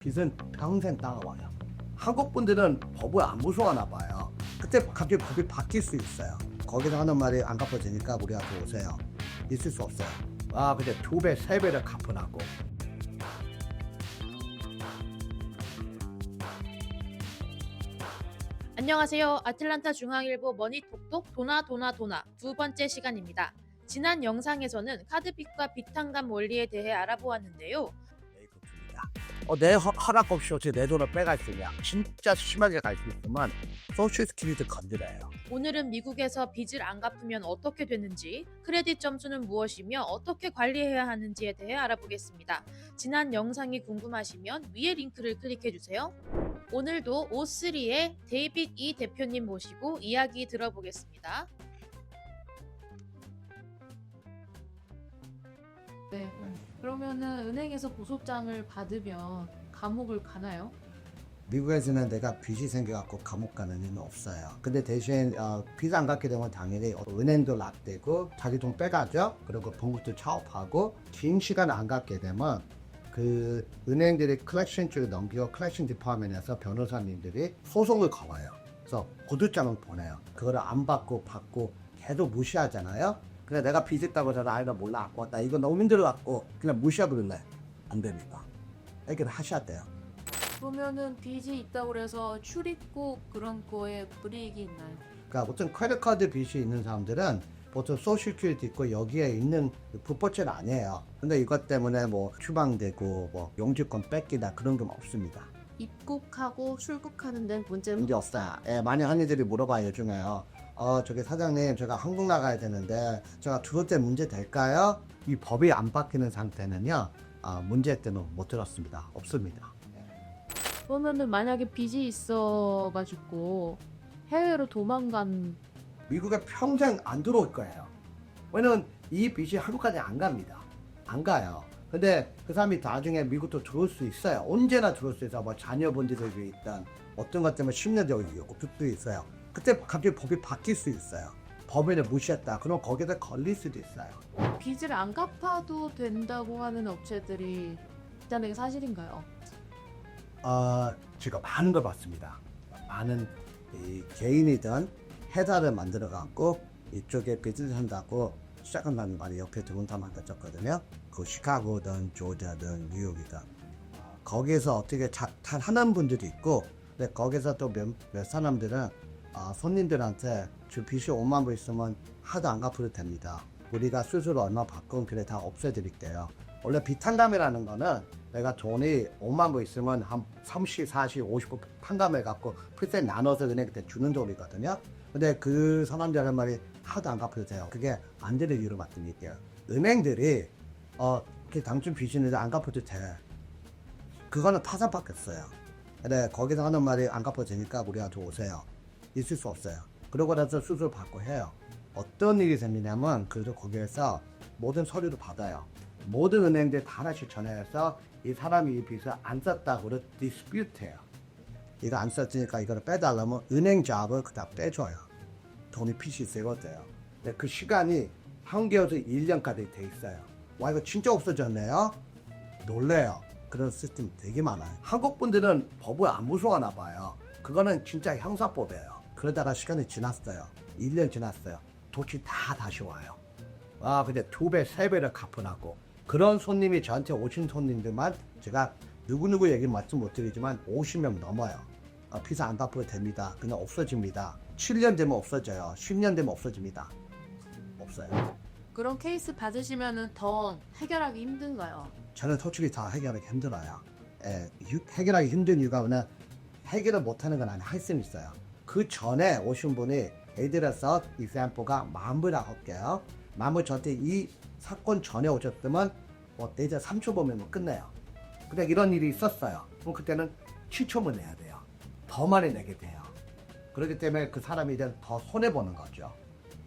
빚은 평생 따라와요. 한국 분들은 법을 안 무서워하나 봐요. 그때 갑자기 법이 바뀔 수 있어요. 거기서 하는 말이 안 갚아지니까 우리한테 오세요. 있을 수 없어요. 아, 근데 두 배, 세 배를 갚으라고. 안녕하세요. 아틀란타 중앙일보 머니톡톡 도나 도나 도나 두 번째 시간입니다. 지난 영상에서는 카드빚과 비탄감 원리에 대해 알아보았는데요. 어, 내 허, 허락 없이 어떻게 내 돈을 빼갈 수 있냐? 진짜 심하게 갈 수 있으면 소셜 스키리도 건드려요. 오늘은 미국에서 빚을 안 갚으면 어떻게 되는지, 크레딧 점수는 무엇이며 어떻게 관리해야 하는지에 대해 알아보겠습니다. 지난 영상이 궁금하시면 위에 링크를 클릭해 주세요. 오늘도 O3의 데이빗 이 대표님 모시고 이야기 들어보겠습니다. 네. 그러면은 은행에서 보소장을 받으면 감옥을 가나요? 미국에서는 내가 빚이 생겨갖고 감옥 가는 일은 없어요. 근데 대신 어, 빚안 갚게 되면 당연히 은행도 락되고 자기 돈 빼가죠. 그리고 봉구도 차업하고 긴 시간 안 갚게 되면 그 은행들이 컬렉션 쪽에 넘기고 컬렉션 디파트먼트에서 변호사님들이 소송을 걸어요. 그래서 구두장을 보내요. 그거를 안 받고 받고 계속 무시하잖아요. 근데 내가 빚 있다고 해서 나이가 몰라 갖고 나 이거 너무 힘들어 갖고 그냥 무시해버릴래. 안 됩니다. 이렇게 하셔야 돼요. 그러면은 빚이 있다고 그래서 출입국 그런 거에 불이익이 있나요? 그러니까 보통 크레딧 카드 빚이 있는 사람들은 보통 소셜 큐리티 있고 여기에 있는 불법죄는 아니에요. 근데 이것 때문에 뭐 추방되고 뭐 영주권 뺏기다 그런 건 없습니다. 입국하고 출국하는 데는 문제는 문제 없어요. 예, 많이 한이들이 물어봐요 요즘에요. 어 저기 사장님 제가 한국 나가야 되는데 제가 들어올 때 문제 될까요? 이 법이 안 바뀌는 상태는요. 아, 문제 때는 못 들었습니다. 없습니다. 그러면은 만약에 빚이 있어가지고 해외로 도망간 미국에 평생 안 들어올 거예요. 왜냐면 이 빚이 한국까지 안 갑니다. 안 가요. 근데 그 사람이 나중에 미국도 들어올 수 있어요. 언제나 들어올 수 있어요. 뭐 자녀분들이 있던 어떤 것 때문에 10년 되고 수도 있어요. 그때 갑자기 법이 바뀔 수 있어요. 법을 무시했다. 그럼 거기서 걸릴 수도 있어요. 빚을 안 갚아도 된다고 하는 업체들이 있다는 게 사실인가요? 어, 제가 많은 걸 봤습니다. 많은 이 개인이든 회사를 만들어 갖고 이쪽에 비즈니스 한다고 시작한다는 말이 옆에 두분 다 만났었거든요. 그 시카고든 조지아든 뉴욕이든 거기에서 어떻게 잘, 잘 하는 분들이 있고 근데 거기서 또몇몇 사람들은 아, 손님들한테 저 빚이 5만 불 있으면 하도 안 갚아도 됩니다. 우리가 수수료 얼마 받고 그래 다 없애드릴게요. 원래 비탄감이라는 거는 내가 돈이 5만 불 있으면 한 30, 40, 50불 판감해 갖고 풀세 나눠서 은행한테 주는 돈이거든요. 근데 그 사람들은 말이 하도 안 갚아도 돼요. 그게 안 되는 이유로 말씀드릴게요. 은행들이 어, 이렇게 당신 빚이 있는데 안 갚아도 돼. 그거는 타산밖에 없어요. 근데 거기서 하는 말이 안 갚아지니까 우리한테 오세요. 있을 수 없어요. 그러고 나서 수술 받고 해요. 어떤 일이 생기냐면 그래서 거기에서 모든 서류를 받아요. 모든 은행들 다 하나씩 전화해서 이 사람이 이 빚을 안 썼다고 디스퓨트해요. 이거 안 썼으니까 이거를 빼달라면 은행 잡을 그다 빼줘요. 돈이 빚이 세거든요. 근데 그 시간이 한 개월에서 1년까지 돼 있어요. 와 이거 진짜 없어졌네요. 놀래요. 그런 시스템 되게 많아요. 한국 분들은 법을 안 무서워하나 봐요. 그거는 진짜 형사법이에요. 그러다가 시간이 지났어요. 1년 지났어요. 도치 다 다시 와요. 아, 근데 두 배, 세 배를 갚으라고. 그런 손님이 저한테 오신 손님들만 제가 누구누구 얘기 말씀 못 드리지만 50명 넘어요. 아, 피자 안 갚아도 됩니다. 그냥 없어집니다. 7년 되면 없어져요. 10년 되면 없어집니다. 없어요. 그런 케이스 받으시면은 더 해결하기 힘든가요? 저는 솔직히 다 해결하기 힘들어요. 예, 유- 해결하기 힘든 이유가 뭐냐 해결을 못하는 건 아니 할 수는 있어요. 그 전에 오신 분이 예를 들어서 example가 만불 할게요. 만불 저한테 이 사건 전에 오셨으면 뭐 내자 3초 보면 뭐 끝내요. 근데 이런 일이 있었어요. 그럼 그때는 7초만 내야 돼요. 더 많이 내게 돼요. 그렇기 때문에 그 사람이 이제 더 손해 보는 거죠.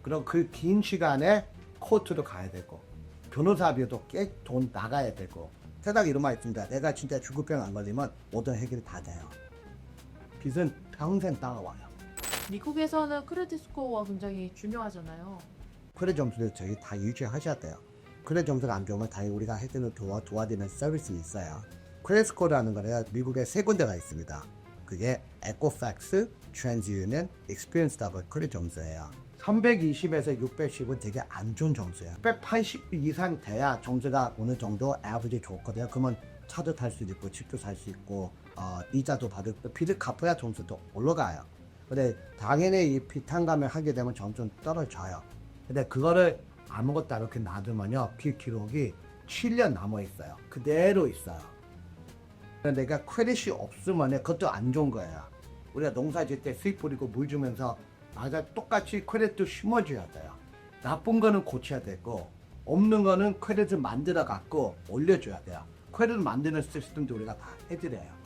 그럼 그 긴 시간에 코트도 가야 되고 변호사비도 꽤 돈 나가야 되고 세상 이런 말 있습니다. 내가 진짜 중국병 안 걸리면 모든 해결이 다 돼요. 빚은 평생 따라와요. 미국에서는 크레딧 스코어가 굉장히 중요하잖아요. 크레 점수를 저희 다 유지하셔야 돼요. 크레 점수가 안 좋으면 당연히 우리가 해드는 도와, 도와드리는 서비스는 있어요. 크레딧 스코어라는 거는 미국에 세 군데가 있습니다. 그게 에코팩스, 트랜스유니언, 익스피리언스라고 크레딧 점수예요. 320에서 610은 되게 안 좋은 점수예요. 180 이상 돼야 점수가 어느 정도 에버리지 좋거든요. 그러면 차도 탈 수 있고 집도 살 수 있고 어, 이자도 받을 빚을 갚아야 점수도 올라가요. 근데 당연히 이 비탄감을 하게 되면 점수는 떨어져요. 근데 그거를 아무것도 안 이렇게 놔두면요. 그 기록이 7년 남아 있어요. 그대로 있어요. 근데 내가 크레딧이 없으면 그것도 안 좋은 거예요. 우리가 농사 짓때 수입 뿌리고 물 주면서 맞아 똑같이 크레딧도 심어줘야 돼요. 나쁜 거는 고쳐야 되고 없는 거는 크레딧을 만들어 갖고 올려줘야 돼요. 크레딧 만드는 시스템도 우리가 다 해드려요.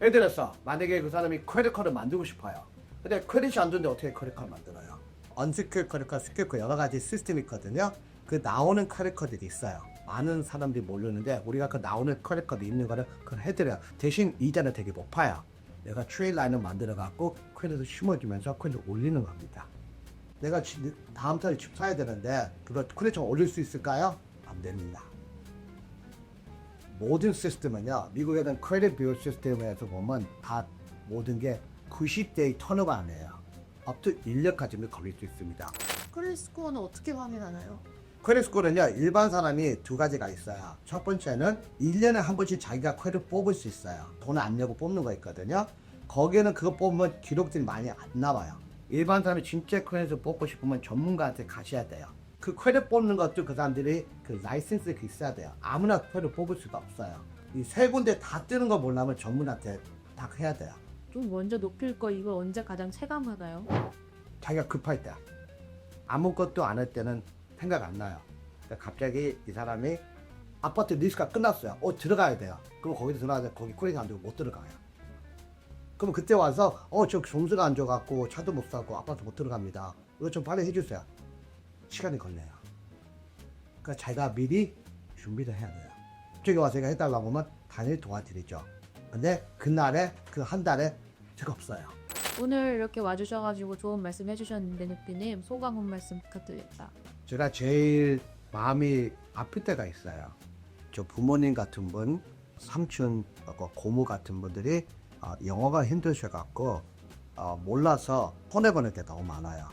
해드렸어. 만약에 그 사람이 크레딧 카드 만들고 싶어요. 근데 크레딧이 안 좋은데 어떻게 크레딧 카드 만들어요? 언스큐 크레딧 카드, 스큐 카드 여러 가지 시스템이 있거든요. 그 나오는 크레딧 카드들이 있어요. 많은 사람들이 모르는데 우리가 그 나오는 크레딧 카드 있는 거를 그걸 해드려요. 대신 이자는 되게 높아요. 내가 트레일 라인을 만들어 갖고 크레딧을 심어주면서 크레딧을 올리는 겁니다. 내가 지- 다음 달에 집 사야 되는데 그걸 크레딧을 올릴 수 있을까요? 안 됩니다. 모든 시스템은요 미국에는 크레딧 비율 시스템에서 보면 다 모든 게 90대의 턴오버 안에요. 업투 1년까지는 걸릴 수 있습니다. 크레딧 스코어는 어떻게 확인하나요? 크레딧 스코어는요 일반 사람이 두 가지가 있어요. 첫 번째는 1년에 한 번씩 자기가 크레딧 뽑을 수 있어요. 돈을 안 내고 뽑는 거 있거든요. 거기에는 그거 뽑으면 기록들이 많이 안 나와요. 일반 사람이 진짜 크레딧을 뽑고 싶으면 전문가한테 가셔야 돼요. 그 크레딧 뽑는 것도 그 사람들이 그 라이센스가 있어야 돼요. 아무나 크레딧 뽑을 수가 없어요. 이 세 군데 다 뜨는 거 모르면 전문한테 다 해야 돼요. 좀 먼저 높일 거 이거 언제 가장 체감하나요? 자기가 급할 때 아무것도 안 할 때는 생각 안 나요. 근데 갑자기 이 사람이 아파트 리스가 끝났어요. 어 들어가야 돼요. 그럼 거기서 들어가야 거기 쿨링 안 되고 못 들어가요. 그럼 그때 와서 어 저 점수가 안 줘갖고 차도 못 사고 아파트 못 들어갑니다. 이거 좀 빨리 해주세요. 시간이 걸려요. 그러니까 자기가 미리 준비를 해야 돼요. 저기 와서 제가 해달라고 하면 당연히 도와드리죠. 근데 그날에 그 한 달에 제가 없어요. 오늘 이렇게 와주셔가지고 좋은 말씀 해주셨는데 느끼님 소감 한 말씀 부탁드립니다. 제가 제일 마음이 아플 때가 있어요. 저 부모님 같은 분, 삼촌, 어, 고모 같은 분들이 어, 영어가 힘드셔갖고 어, 몰라서 손해보는 게 너무 많아요.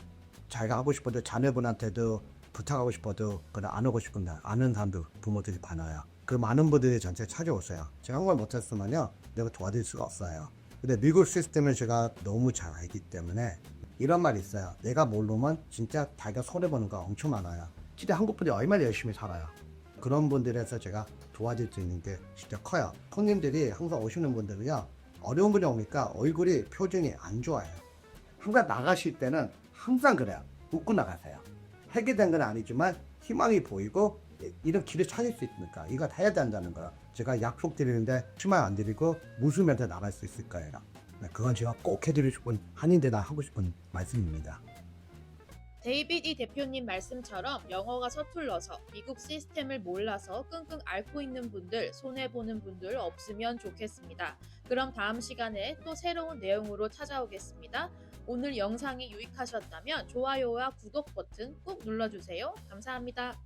자기가 하고 싶어도 자녀분한테도 부탁하고 싶어도 그냥 안 하고 싶은데 아는 사람도 부모들이 많아요. 그 많은 분들이 전체 찾아오세요. 제가 한 걸 못했으면요, 내가 도와드릴 수가 없어요. 근데 미국 시스템을 제가 너무 잘 알기 때문에 이런 말이 있어요. 내가 모르면 진짜 자기가 손해보는 거 엄청 많아요. 진짜 한국 분들이 얼마나 열심히 살아요. 그런 분들에서 제가 도와줄 수 있는 게 진짜 커요. 손님들이 항상 오시는 분들은요, 어려운 분이 오니까 얼굴이 표정이 안 좋아요. 항상 나가실 때는 항상 그래요. 웃고 나가세요. 해결된 건 아니지만 희망이 보이고 이런 길을 찾을 수 있으니까 이거 해야 된다는 거야. 제가 약속 드리는데 치마 안 드리고 웃으면서 나갈 수 있을 거예요. 네, 그건 제가 꼭 해드리고 싶은 한인대나 하고 싶은 말씀입니다. 데이빗 이 대표님 말씀처럼 영어가 서툴러서 미국 시스템을 몰라서 끙끙 앓고 있는 분들, 손해보는 분들 없으면 좋겠습니다. 그럼 다음 시간에 또 새로운 내용으로 찾아오겠습니다. 오늘 영상이 유익하셨다면 좋아요와 구독 버튼 꾹 눌러주세요. 감사합니다.